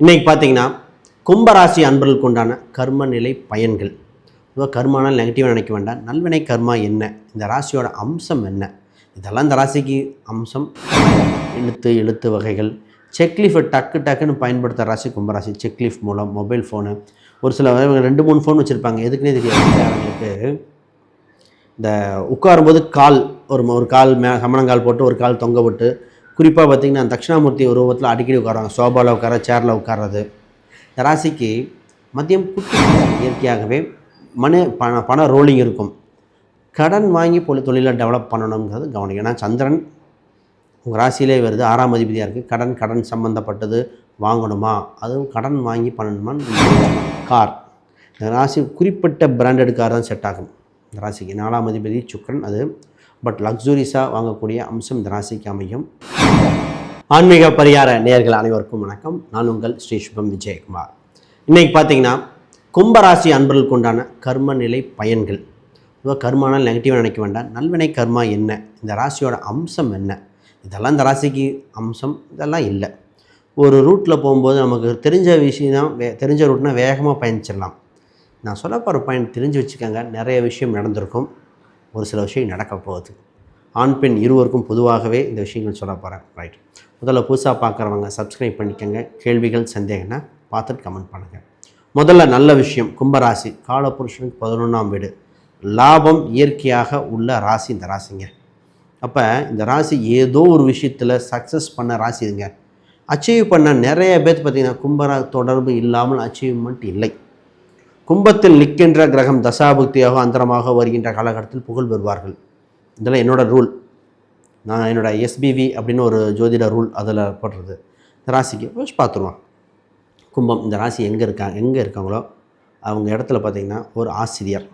இன்றைக்கி பார்த்தீங்கன்னா கும்பராசி அன்பர்களுக்கு உண்டான கர்ம நிலை பயன்கள். இப்போ கர்மானால் நெகட்டிவாக நினைக்க வேண்டாம். நல்வினை கர்மா என்ன? இந்த ராசியோட அம்சம் என்ன? இதெல்லாம் இந்த ராசிக்கு அம்சம். எழுத்து எழுத்து வகைகள். செக்லீஃபை டக்கு டக்குன்னு பயன்படுத்துகிற ராசி கும்பராசி. செக்லீஃப் மூலம் மொபைல் ஃபோனு. ஒரு சில இவங்க ரெண்டு மூணு ஃபோன் வச்சுருப்பாங்க. எதுக்குன்னே தெரியாது. அவங்களுக்கு இந்த உட்காரும்போது கால் ஒரு ஒரு கால் மே சமணங்கால் போட்டு ஒரு கால் தொங்க விட்டு குறிப்பாக பார்த்திங்கன்னா தட்சிணாமூர்த்தி உருவத்தில் அடிக்கடி உட்காருவாங்க. சோபாவில் உட்கார சேரில் உட்கார்றது. இந்த ராசிக்கு மதியம் குட்டி இயற்கையாகவே மன பண பண ரோலிங் இருக்கும். கடன் வாங்கி பொழு தொழிலை டெவலப் பண்ணணுங்கிறது கவனிக்கும் ஏன்னா சந்திரன் உங்கள் ராசியிலே வருது. ஆறாம் அதிபதியாக இருக்குது கடன் கடன் சம்மந்தப்பட்டது வாங்கணுமா? அதுவும் கடன் வாங்கி பண்ணணுமான்னு கார் இந்த ராசி குறிப்பிட்ட பிராண்டட் கார் தான் செட் ஆகும். இந்த ராசிக்கு நாலாம் அதிபதி சுக்கரன் அது. பட் லக்ஸுரிஸாக வாங்கக்கூடிய அம்சம் இந்த ராசிக்கு அமையும். ஆன்மீக பரிகார நேர்கள் அனைவருக்கும் வணக்கம். நான் உங்கள் ஸ்ரீ சுபம் விஜயகுமார். இன்றைக்கி பார்த்தீங்கன்னா கும்பராசி அன்பர்களுக்கு உண்டான கர்ம நிலை பயன்கள் இப்போ கர்மானால் நெகட்டிவாக நினைக்க வேண்டாம். நல்வினை கர்மா என்ன? இந்த ராசியோட அம்சம் என்ன? இதெல்லாம் இந்த ராசிக்கு அம்சம் இதெல்லாம் இல்லை. ஒரு ரூட்டில் போகும்போது நமக்கு தெரிஞ்ச விஷயம் தான் வே தெரிஞ்ச ரூட்னா வேகமாக பயணிச்சிடலாம். நான் சொல்ல போகிற பாயிண்ட் தெரிஞ்சு வச்சுக்கோங்க. நிறைய விஷயம் நடந்திருக்கும். ஒரு சில விஷயம் நடக்க போகுது. ஆண் பெண் இருவருக்கும் பொதுவாகவே இந்த விஷயங்கள் சொல்ல போகிறேன் ரைட் முதல்ல புதுசாக பார்க்குறவங்க சப்ஸ்கிரைப் பண்ணிக்கோங்க. கேள்விகள் சந்தேகம்னா பார்த்துட்டு கமெண்ட் பண்ணுங்கள் முதல்ல நல்ல விஷயம் கும்பராசி காலபுருஷனுக்கு பதினொன்றாம் வீடு. லாபம் இயற்கையாக உள்ள ராசி இந்த ராசிங்க. அப்போ இந்த ராசி ஏதோ ஒரு விஷயத்தில் சக்ஸஸ் பண்ண ராசி இதுங்க. அச்சீவ் பண்ண நிறைய பேர் பார்த்திங்கன்னா கும்பரா தொடர்பு இல்லாமல் அச்சீவ்மெண்ட் இல்லை. கும்பத்தில் நிற்கின்ற கிரகம் தசாபுக்தியாக அந்தரமாக வருகின்ற காலகட்டத்தில் புகழ் பெறுவார்கள். இதெல்லாம் என்னோட ரூல். நான் என்னோட எஸ்பிவி அப்படின்னு ஒரு ஜோதிட ரூல் அதில் போடுறது. இந்த ராசிக்கு பார்த்துருவோம். பார்த்துருவான் கும்பம் இந்த ராசி எங்கே இருக்காங்க எங்கே இருக்காங்களோ அவங்க இடத்துல பார்த்திங்கன்னா ஒரு ஆசிரியர்.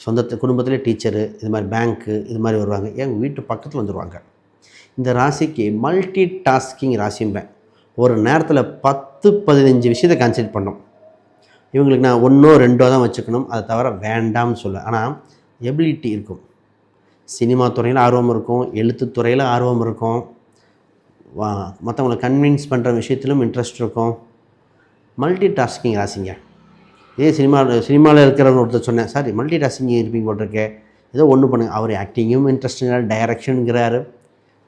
சொந்தத்து குடும்பத்திலே டீச்சரு இது மாதிரி பேங்க்கு இது மாதிரி வருவாங்க. எங்கள் வீட்டு பக்கத்தில் வந்துடுவாங்க இந்த ராசிக்கு மல்டி டாஸ்கிங் ராசிம்பேன் ஒரு நேரத்தில் பத்து பதினஞ்சு விஷயத்தை கான்சென்ட் பண்ணோம். இவங்களுக்கு நான் ஒன்றோ ரெண்டோ தான் வச்சுக்கணும். அதை தவிர வேண்டாம்னு சொல்ல ஆனால் எபிலிட்டி இருக்கும். சினிமா துறையில் ஆர்வம் இருக்கும் எழுத்துத்துறையில் ஆர்வம் இருக்கும். வா மற்றவங்களை கன்வின்ஸ் பண்ணுற விஷயத்திலும் இன்ட்ரெஸ்ட் இருக்கும். மல்டி டாஸ்கிங் ராசிங்க. இதே சினிமா சினிமாவில் இருக்கிறவங்க ஒருத்தர் சொன்னேன் சாரி மல்டி டாஸ்கிங் இருப்பீங்க போட்டிருக்கே? ஏதோ ஒன்று பண்ணுங்க. அவர் ஆக்டிங்கும் இன்ட்ரெஸ்ட்டுங்க டைரக்ஷனுங்கிறாரு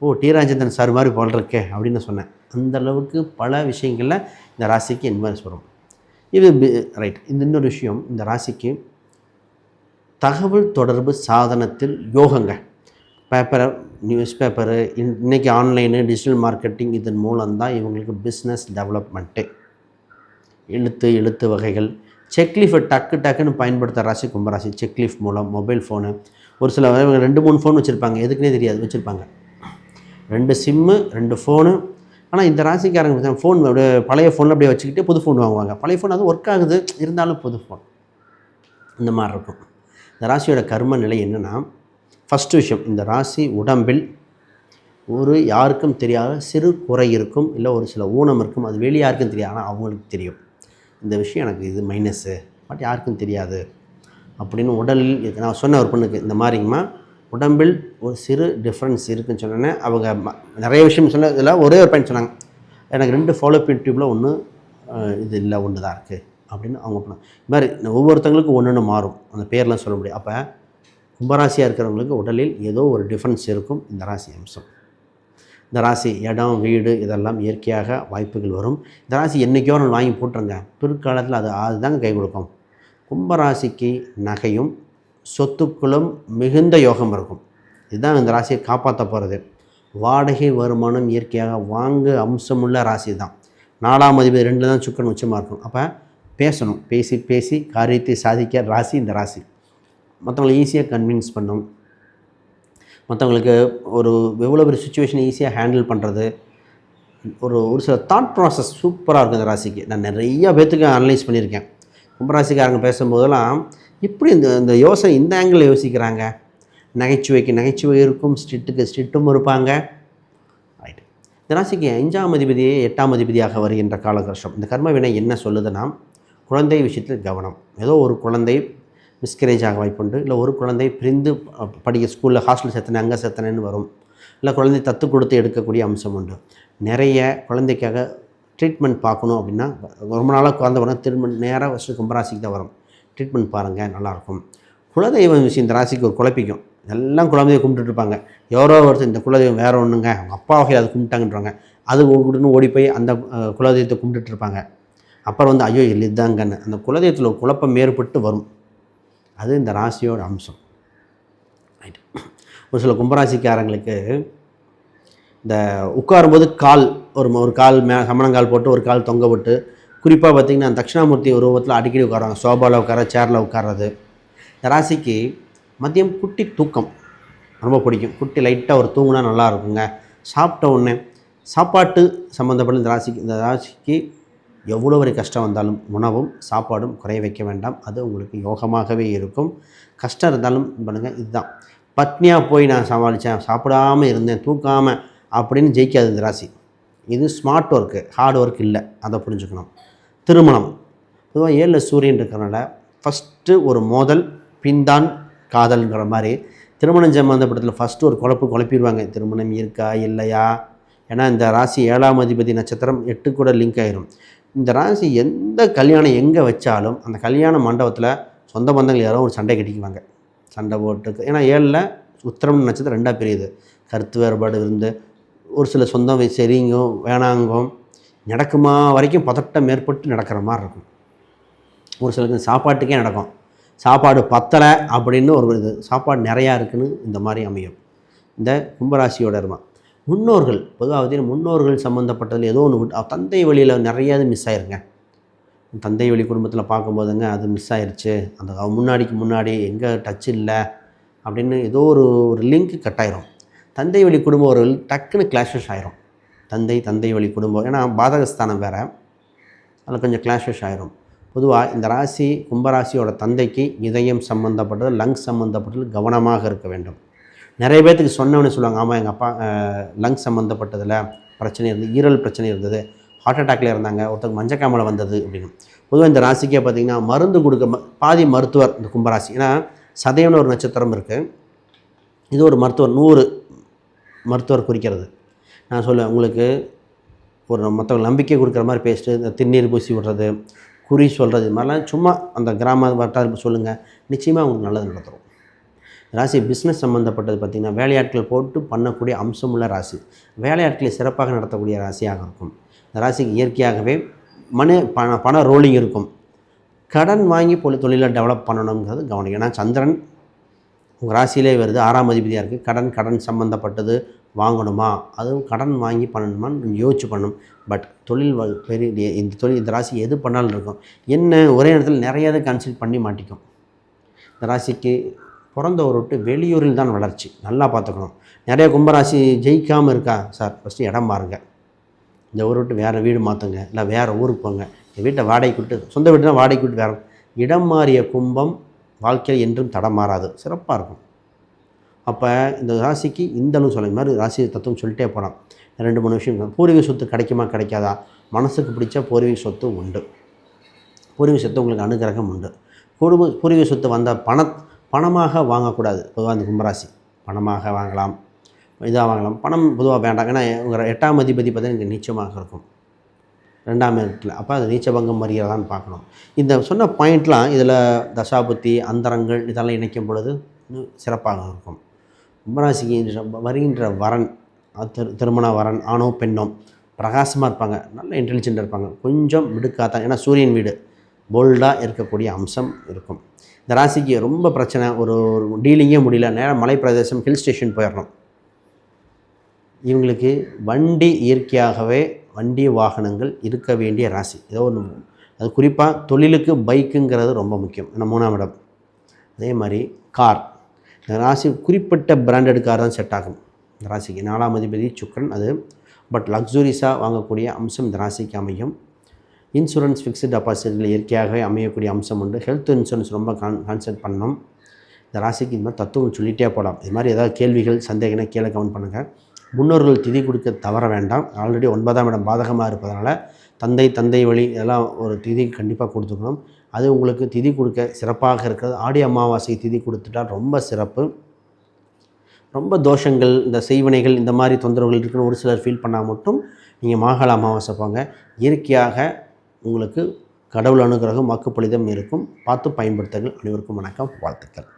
ஓ டி. ராஜேந்திரன் சார் மாதிரி போட்டிருக்கே அப்படின்னு சொன்னேன். அந்தளவுக்கு பல விஷயங்களில் இந்த ராசிக்கு இன்வால்ஸ் வரும். இது ரைட் இந்த இன்னொரு விஷயம். இந்த ராசிக்கு தகவல் தொடர்பு சாதனத்தில் யோகங்க பேப்பரை நியூஸ் பேப்பரு இன்றைக்கி ஆன்லைனு டிஜிட்டல் மார்க்கெட்டிங் இதன் மூலம்தான் இவங்களுக்கு பிஸ்னஸ் டெவலப்மெண்ட்டு எழுத்து எழுத்து வகைகள். செக்லீஃபை டக்கு டக்குன்னு பயன்படுத்துகிற ராசி கும்பராசி செக்லீஃப் மூலம் மொபைல் ஃபோனு ஒரு சில இவங்க ரெண்டு மூணு ஃபோன் வச்சுருப்பாங்க. எதுக்குன்னே தெரியாது வச்சுருப்பாங்க. ரெண்டு சிம்மு ரெண்டு ஃபோனு ஆனால் இந்த ராசிக்காரங்க ஃபோன் அப்படியே பழைய ஃபோனில் அப்படியே வச்சுக்கிட்டு புது ஃபோன் வாங்குவாங்க. பழைய ஃபோன் அது ஒர்க் ஆகுது. இருந்தாலும் புது ஃபோன் இந்த மாதிரி இருக்கும். இந்த ராசியோட கர்ம நிலை என்னென்னா ஃபஸ்ட்டு விஷயம் இந்த ராசி உடம்பில் ஒரு யாருக்கும் தெரியாத சிறு குறை இருக்கும் இல்லை ஒரு சில ஊனம் இருக்கும் அது வெளியே யாருக்கும் தெரியாது ஆனால் அவங்களுக்கு தெரியும். இந்த விஷயம் எனக்கு இது மைனஸ்ஸு பட் யாருக்கும் தெரியாது. அப்படின்னு உடலில் நான் சொன்ன ஒரு பொண்ணுக்கு இந்த மாதிரிங்கம்மா உடம்பில் ஒரு சிறு டிஃப்ரென்ஸ் இருக்குன்னு சொன்னோன்னே அவங்க நிறைய விஷயம் சொன்ன இதில் ஒரே ஒரு பையன் சொன்னாங்க. எனக்கு ரெண்டு ஃபாலோபின் டியூப்பில் ஒன்று இது இல்லை ஒன்று தான் இருக்குது அப்படின்னு அவங்க பண்ணாங்க இது மாதிரி ஒவ்வொருத்தங்களுக்கும் ஒன்று ஒன்று மாறும். அந்த பேர்லாம் சொல்ல முடியும் அப்போ கும்பராசியாக இருக்கிறவங்களுக்கு உடலில் ஏதோ ஒரு டிஃப்ரென்ஸ் இருக்கும். இந்த ராசி அம்சம். இந்த ராசி இடம் வீடு இதெல்லாம் இயற்கையாக வாய்ப்புகள் வரும். இந்த ராசி என்றைக்கோ நான் வாங்கி போட்டுருங்க. பிற்காலத்தில் அது அதுதாங்க கை கொடுக்கும். கும்பராசிக்கு நகையும் சொத்துக்களும் மிகுந்த யோகம் இருக்கும். இதுதான் இந்த ராசியை காப்பாற்ற போகிறது வாடகை வருமானம் இயற்கையாக வாங்க அம்சமுள்ள ராசி தான் நாலாம் அதிபதி ரெண்டில் தான் சுக்கன் உச்சமாக இருக்கும். அப்போ பேசணும். பேசி பேசி காரியத்தை சாதிக்க ராசி இந்த ராசி. மற்றவங்களை ஈஸியாக கன்வின்ஸ் பண்ணும். மற்றவங்களுக்கு ஒரு எவ்வளோ பெரிய சுச்சுவேஷனை ஈஸியாக ஹேண்டில் பண்ணுறது ஒரு ஒரு சில தாட் ப்ராசஸ் சூப்பராக இருக்கும் இந்த ராசிக்கு. நான் நிறையா பேர்த்துக்கு அனலைஸ் பண்ணியிருக்கேன். கும்பராசிக்காரங்க பேசும்போதெல்லாம் இப்படி இந்த இந்த யோசனை இந்த ஆங்கிளில் யோசிக்கிறாங்க? நகைச்சுவைக்கு நகைச்சுவை இருக்கும் ஸ்ட்ரிட்டுக்கு ஸ்ட்ரிட்டும் இருப்பாங்க. ரைட் இந்த ராசிக்கு அஞ்சாம் அதிபதியே எட்டாம் அதிபதியாக வருகின்ற காலகர்ஷம் இந்த கர்ம வினை என்ன சொல்லுதுன்னா குழந்தை விஷயத்தில் கவனம். ஏதோ ஒரு குழந்தை மிஸ்கரேஜ் ஆக வாய்ப்புண்டு இல்லை ஒரு குழந்தை பிரிந்து படிக்க ஸ்கூலில் ஹாஸ்டல் சேர்த்தனே அங்கே சேர்த்தனேன்னு வரும். இல்லை குழந்தை தத்து கொடுத்து எடுக்கக்கூடிய அம்சம் உண்டு. நிறைய குழந்தைக்காக ட்ரீட்மெண்ட் பார்க்கணும் அப்படின்னா ரொம்ப நாளாக குழந்த வரும். திரும்ப நேராக ஃபஸ்ட்டு கும்பராசிக்கு தான் வரும். ட்ரீட்மெண்ட் பாருங்கள் நல்லாயிருக்கும் குலதெய்வம் விஷயம் இந்த ராசிக்கு ஒரு குழப்பிக்கும். எல்லாம் குழந்தைய கும்பிட்டுட்டு இருப்பாங்க. எவரோ ஒருத்தர் இந்த குலதெய்வம் வேறு ஒன்றுங்க அவங்க அப்பா வகையில் அதை கும்பிட்டாங்கன்றாங்க அது உடனே ஓடி போய் அந்த குலதெய்வத்தை கும்பிட்டுட்டு இருப்பாங்க. அப்புறம் வந்து ஐயோ இல்லை இதாங்கன்னு. அந்த குலதெய்வத்தில் குழப்பம் ஏற்பட்டு வரும். அது இந்த ராசியோட அம்சம். ரைட் ஒரு சில கும்பராசிக்காரங்களுக்கு இந்த உட்காரும்போது கால் ஒரு ஒரு கால் மே சமணங்கால் போட்டு ஒரு கால் தொங்க விட்டு குறிப்பாக பார்த்திங்கன்னா தட்சிணாமூர்த்தி உருவத்தில் அடிக்கடி உட்காருவாங்க. சோபாவில் உட்கார சேரில் உட்கார்றது. இந்த ராசிக்கு மதியம் குட்டி தூக்கம். ரொம்ப பிடிக்கும். குட்டி லைட்டாக ஒரு தூங்குனா நல்லா இருக்குங்க. சாப்பிட்ட உடனே சாப்பாட்டு சம்மந்தப்பட்ட இந்த ராசிக்கு இந்த ராசிக்கு எவ்வளோ ஒரு கஷ்டம் வந்தாலும் உணவும் சாப்பாடும் குறைய வைக்க வேண்டாம். அது உங்களுக்கு யோகமாகவே இருக்கும். கஷ்டம் இருந்தாலும் பண்ணுங்கள் இதுதான். பட்னியாக போய் நான் சமாளித்தேன் சாப்பிடாம இருந்தேன். தூக்காமல் அப்படின்னு ஜெயிக்காது இந்த ராசி. இது ஸ்மார்ட் ஒர்க்கு ஹார்ட் ஒர்க் இல்லை. அதை புரிஞ்சுக்கணும். திருமணம். பொதுவாக ஏழில் சூரியன் இருக்கிறனால ஃபஸ்ட்டு ஒரு மோதல் பின்தான் காதல்ங்கிற மாதிரி. திருமணம் சம்மந்தப்பட்டத்தில் ஃபஸ்ட்டு ஒரு குழப்பு குழப்பிடுவாங்க. திருமணம் இருக்கா இல்லையா? ஏன்னா இந்த ராசி ஏழாம் அதிபதி நட்சத்திரம் எட்டு கூட லிங்க் ஆயிரும். இந்த ராசி எந்த கல்யாணம் எங்கே வச்சாலும் அந்த கல்யாண மண்டபத்தில் சொந்த பந்தங்கள் யாரோ ஒரு சண்டை கட்டிக்குவாங்க. சண்டை போட்டு ஏன்னா ஏழில் உத்திரம் நட்சத்திரம் ரெண்டாக பிரியுது. கருத்து வேறுபாடு இருந்து ஒரு சில சொந்தம் சரிங்கோ வேணாங்கும் நடக்குமா வரைக்கும் பதட்டம் மேற்பட்டு நடக்கிற மாதிரி இருக்கும். ஒரு சிலருக்கு சாப்பாட்டுக்கே நடக்கும். சாப்பாடு பத்தலை அப்படின்னு ஒரு இது சாப்பாடு நிறையா இருக்குன்னு இந்த மாதிரி அமையும். இந்த கும்பராசியோட இருமா. முன்னோர்கள் பொதுவாக பார்த்தீங்கன்னா முன்னோர்கள் சம்மந்தப்பட்டதில் ஏதோ ஒன்று தந்தை வழியில் நிறையா மிஸ் ஆயிருங்க. தந்தை வழி குடும்பத்தில் பார்க்கும்போதுங்க அது மிஸ் ஆயிடுச்சு அந்த முன்னாடிக்கு முன்னாடி எங்கே டச் இல்லை அப்படின்னு ஏதோ ஒரு ஒரு லிங்க் கட் ஆயிரும் தந்தை வழி குடும்பவர்கள் டக்குன்னு கிளாஷஸ் ஆயிரும். தந்தை தந்தை வழி குடும்பம் ஏன்னா பாதகஸ்தானம் வேறு. அதில் கொஞ்சம் கிளாஷஸ் ஆயிரும். பொதுவாக இந்த ராசி கும்பராசியோட தந்தைக்கு இதயம் சம்மந்தப்பட்டது லங்ஸ் சம்மந்தப்பட்டது கவனமாக இருக்க வேண்டும். நிறைய பேர்த்துக்கு சொன்னவனே சொல்லுவாங்க ஆமாம் எங்கள் அப்பா லங்ஸ் சம்மந்தப்பட்டதில் பிரச்சனை இருந்தது ஈரல் பிரச்சனை இருந்தது ஹார்ட் அட்டாக்ல இருந்தாங்க ஒருத்தருக்கு மஞ்சக்காமலை வந்தது அப்படின்னு. பொதுவாக இந்த ராசிக்கே பார்த்திங்கன்னா மருந்து கொடுக்க பாதி மருத்துவர் இந்த கும்பராசி. ஏன்னா சதயம்னு ஒரு நட்சத்திரம் இருக்குது இது ஒரு மருத்துவர் நூறு மருத்துவர் குறிக்கிறது. நான் சொல்லுவேன் உங்களுக்கு ஒரு மற்றவங்க நம்பிக்கை கொடுக்குற மாதிரி பேசிட்டு இந்த திருநீர் பூசி விடுறது குறி சொல்கிறது இது மாதிரிலாம் சும்மா அந்த கிராம வட்டாரப்பு சொல்லுங்கள் நிச்சயமாக உங்களுக்கு நல்லது நடத்துகிறோம் ராசி பிஸ்னஸ் சம்மந்தப்பட்டது பார்த்திங்கன்னா வேலையாட்கள் போட்டு பண்ணக்கூடிய அம்சமுள்ள ராசி. வேலையாட்களை சிறப்பாக நடத்தக்கூடிய ராசியாக இருக்கும். இந்த ராசிக்கு இயற்கையாகவே மன பண பண ரோலிங் இருக்கும். கடன் வாங்கி பொழு தொழிலை டெவலப் பண்ணணுங்கிறது கவனம். ஏன்னா சந்திரன் உங்கள் ராசியிலே வருது. ஆறாம் அதிபதியாக இருக்குது கடன் கடன் சம்மந்தப்பட்டது வாங்கணுமா? அதுவும் கடன் வாங்கி பண்ணணுமான்னு யோசிச்சு பண்ணணும் பட் தொழில் வ- பெரிய இந்த தொழில் இந்த ராசி எது பண்ணாலும் இருக்கும். என்ன ஒரே இடத்துல நிறைய இதை கன்சல்ட் பண்ணி மாட்டிக்கும். இந்த ராசிக்கு பிறந்த விட்டு வெளியூரில் தான் வளர்ச்சி. நல்லா பார்த்துக்கணும். நிறைய கும்பராசி ஜெயிக்காமல் இருக்கா? சார் ஃபஸ்ட்டு இடம் பாருங்க. இந்த ஊரை விட்டு வேறு வீடு மாற்றுங்க இல்லை வேறு ஊருக்கு போங்க. இந்த வீட்டை வாடகைக்கு விட்டு சொந்த வீட்டுனா வாடகைக்கு விட்டு வேறு இடம் மாறிய கும்பம் வாழ்க்கையில் என்றும் தடம் மாறாது. சிறப்பாக இருக்கும். அப்போ இந்த ராசிக்கு இந்தளவு சொல்ல மாதிரி ராசி தத்துவம் சொல்லிட்டே போகலாம் ரெண்டு மூணு விஷயம். பூர்வீக சொத்து கிடைக்குமா கிடைக்காதா? மனசுக்கு பிடிச்ச பூர்வீக சொத்து உண்டு. பூர்வீக சொத்து உங்களுக்கு அனுகிரகம் உண்டு. குடும்ப பூர்வீக சொத்து வந்த பண பணமாக வாங்கக்கூடாது பொதுவாக இந்த கும்பராசி. பணமாக வாங்கலாம் இதாக வாங்கலாம். பணம் பொதுவாக வேண்டாம். ஏன்னா உங்கள் எட்டாம் அதிபதி பார்த்தீங்கன்னா இங்கே நீச்சமாக இருக்கும். ரெண்டாம் இடத்துல. அப்போ அது நீச்சபங்கம் வருகிறதான்னு பார்க்கணும். இந்த சொன்ன பாயிண்ட்லாம் இதில் தசாபுத்தி அந்தரங்கள் இதெல்லாம் இணைக்கும் பொழுது சிறப்பாக இருக்கும். கும்பராசிக்கு வருகின்ற வரன் திரு திருமண வரன் ஆணோ பெண்ணோ பிரகாசமாக இருப்பாங்க. நல்ல இன்டெலிஜென்ட் இருப்பாங்க. கொஞ்சம் விடுக்காதான் ஏன்னா சூரியன் வீடு போல்டாக இருக்கக்கூடிய அம்சம் இருக்கும். இந்த ராசிக்கு ரொம்ப பிரச்சனை ஒரு ஒரு டீலிங்கே முடியல. நேரம் மலை பிரதேசம் ஹில் ஸ்டேஷன் போயிடணும் இவங்களுக்கு வண்டி இயற்கையாகவே வண்டி வாகனங்கள் இருக்க வேண்டிய ராசி. ஏதோ ஒன்று அது குறிப்பாக தொழிலுக்கு பைக்குங்கிறது ரொம்ப முக்கியம். ஏன்னா மூணாம் இடம். அதே மாதிரி கார். இந்த ராசி குறிப்பிட்ட பிராண்டட் கார் தான் செட் ஆகும். இந்த ராசிக்கு நாலாம் அதிபதி சுக்கரன் அது பட் லக்ஸுரிஸாக வாங்கக்கூடிய அம்சம் இந்த ராசிக்கு அமையும். இன்சூரன்ஸ் ஃபிக்ஸ்டு டெபாசிட்டில் இயற்கையாகவே அமையக்கூடிய அம்சம் உண்டு. ஹெல்த் இன்சூரன்ஸ் ரொம்ப கான் கான்சென்ட் பண்ணணும். இந்த ராசிக்கு இந்த மாதிரி தத்துவம் சொல்லிகிட்டே போகலாம் இது மாதிரி ஏதாவது கேள்விகள் சந்தேகம்னா கீழே கவன் பண்ணுங்கள் முன்னோர்கள் திதி கொடுக்க தவற வேண்டாம். ஆல்ரெடி ஒன்பதாம் இடம் பாதகமாக இருப்பதனால தந்தை தந்தை வழி இதெல்லாம் ஒரு திதி கண்டிப்பாக கொடுத்துக்கணும். அது உங்களுக்கு திதி கொடுக்க சிறப்பாக இருக்கிறது. ஆடி அமாவாசை திதி கொடுத்துட்டால் ரொம்ப சிறப்பு. ரொம்ப தோஷங்கள் இந்த செய்வினைகள் இந்த மாதிரி தொந்தரவுகள் இருக்குன்னு ஒரு சிலர் ஃபீல் பண்ணால் மட்டும் நீங்கள் மாகாள அமாவாசை போங்க. இயற்கையாக உங்களுக்கு கடவுள் அனுகிரகம் வாக்குப்பளிதம் இருக்கும். பார்த்து பயன்படுத்துங்கள். அனைவருக்கும் வணக்கம். வாழ்த்துக்கள்.